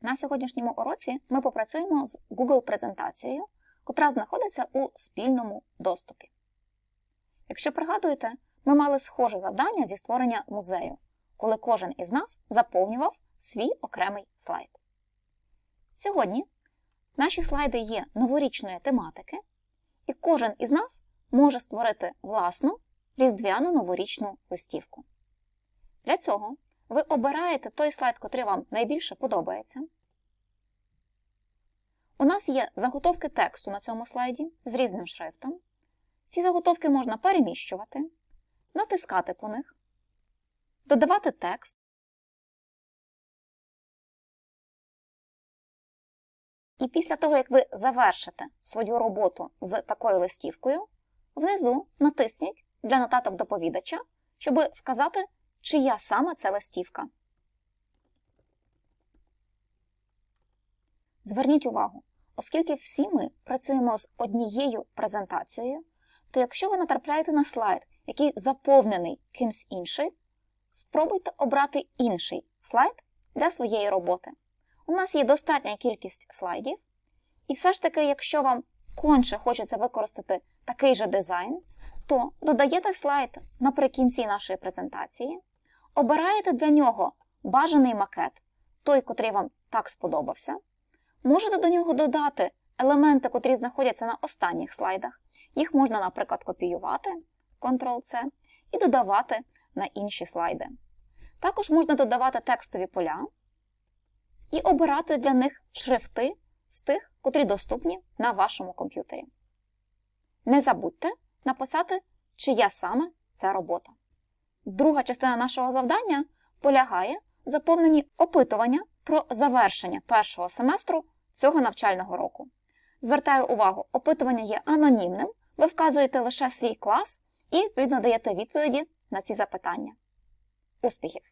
На сьогоднішньому уроці ми попрацюємо з Google презентацією, котра знаходиться у спільному доступі. Якщо пригадуєте, ми мали схоже завдання зі створення музею, коли кожен із нас заповнював свій окремий слайд. Сьогодні наші слайди є новорічної тематики, і кожен із нас може створити власну різдвяну новорічну листівку. Для цього ви обираєте той слайд, котрий вам найбільше подобається. У нас є заготовки тексту на цьому слайді з різним шрифтом. Ці заготовки можна переміщувати, натискати по них, додавати текст. І після того, як ви завершите свою роботу з такою листівкою, внизу натисніть для нотаток доповідача, щоб вказати, чия саме це листівка. Зверніть увагу, оскільки всі ми працюємо з однією презентацією, то якщо ви натрапляєте на слайд, який заповнений кимсь іншим, спробуйте обрати інший слайд для своєї роботи. У нас є достатня кількість слайдів, і все ж таки, якщо вам конче хочеться використати такий же дизайн, то додаєте слайд наприкінці нашої презентації, обираєте для нього бажаний макет, той, котрий вам так сподобався. Можете до нього додати елементи, котрі знаходяться на останніх слайдах. Їх можна, наприклад, копіювати, Ctrl-C, і додавати на інші слайди. Також можна додавати текстові поля і обирати для них шрифти з тих, котрі доступні на вашому комп'ютері. Не забудьте написати, чия саме це робота. Друга частина нашого завдання полягає в заповненні опитування про завершення першого семестру цього навчального року. Звертаю увагу, опитування є анонімним, ви вказуєте лише свій клас і, відповідно, даєте відповіді на ці запитання. Успіхів!